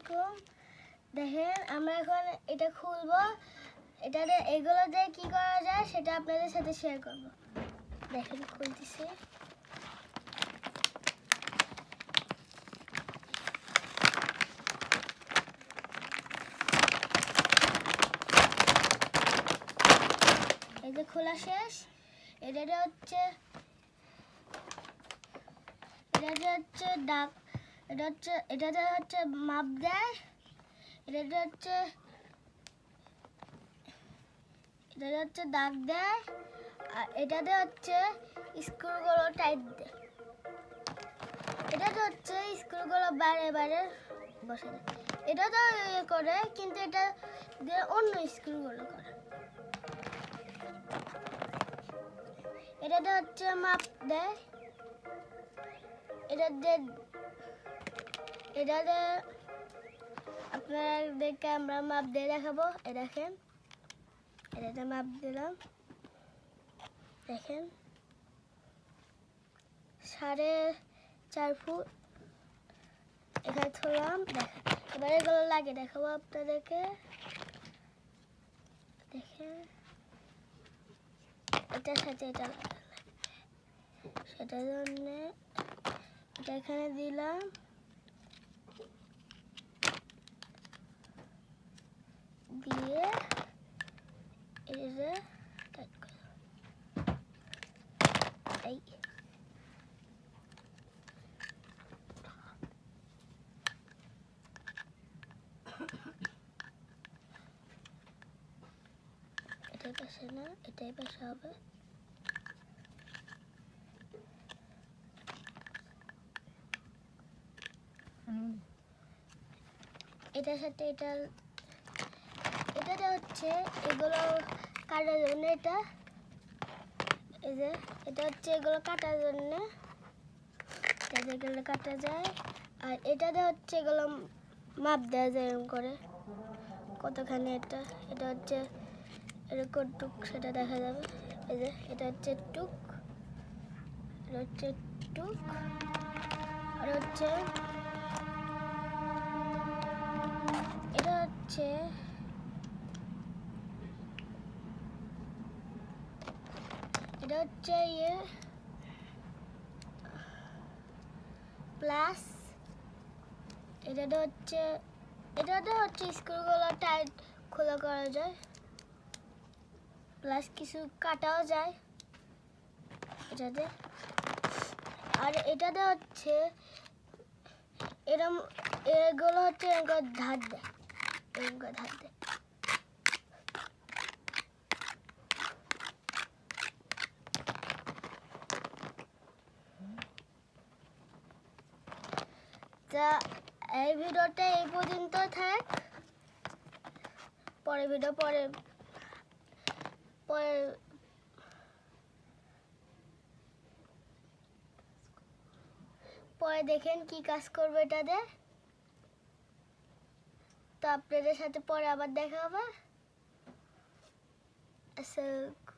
আলাইকুম দেখেন, আমরা এখন এটা খুলবো। এটাতে এগুলো দিয়ে কি করা যায় সেটা আপনাদের সাথে শেয়ার করব। দেখেন, খুলতেছি। যে খোলা শেষ। এটাতে হচ্ছে এটাতে হচ্ছে ডাক এটা হচ্ছে এটাতে হচ্ছে মাপ দেয় এটাতে হচ্ছে এটাতে হচ্ছে দাগ দেয়, আর এটাতে হচ্ছে স্ক্রুগুলো টাইট দেয় এটাতে হচ্ছে স্ক্রুগুলো বাইরে বাইরে বসে দেয় এটা তো ইয়ে করে, কিন্তু এটা দিয়ে অন্য স্ক্রুগুলো করে। এটাতে হচ্ছে মাপ দেয়, এটা দিয়ে এটাতে আপনাদেরকে আমরা মাপ দিয়ে দেখাবো, এ দেখেন। এটাতে মাপ দিলাম, দেখেন। সাড়ে চার ফুট এখানে থলাম দেখেন এবার এগুলো লাগে দেখাবো আপনাদেরকে। দেখেন। এটার সাথে এটা সেটার জন্যে এটা এখানে দিলাম। দিয়ে এটা টাইট করে দেবো। এই এটাই পাশে না এটাই পাশে হবে এটার সাথে এটা এটাতে হচ্ছে, এগুলো কাটার জন্য এটা। এই যে, এটা হচ্ছে এগুলো কাটার জন্য। এগুলো কাটা যায়। আর এটাতে হচ্ছে এগুলো মাপ দেওয়া যায় এরকম করে। কতখানি এটা এটা হচ্ছে এরকম টুক, সেটা দেখা যাবে। এই যে, এটা হচ্ছে টুক। এটা হচ্ছে টুক। আর হচ্ছে, এটা হচ্ছে হচ্ছে ইয়ে প্লাস এটাতে হচ্ছে এটাতে হচ্ছে স্ক্রুগুলো টাইট খোলা করা যায়। প্লাস কিছু কাটাও যায়। এটাতে। আর এটাতে হচ্ছে, এরম, এগুলো হচ্ছে এরকম ধার দেয়। এরকম ধার দেয়। তা এই ভিডিওটা এই পর্যন্ত থাক। পরে ভিডিও পরে পরে পরে দেখেন কি কাজ করবে এটাতে তো আপনাদের সাথে পরে আবার দেখা হবে। আসসালাম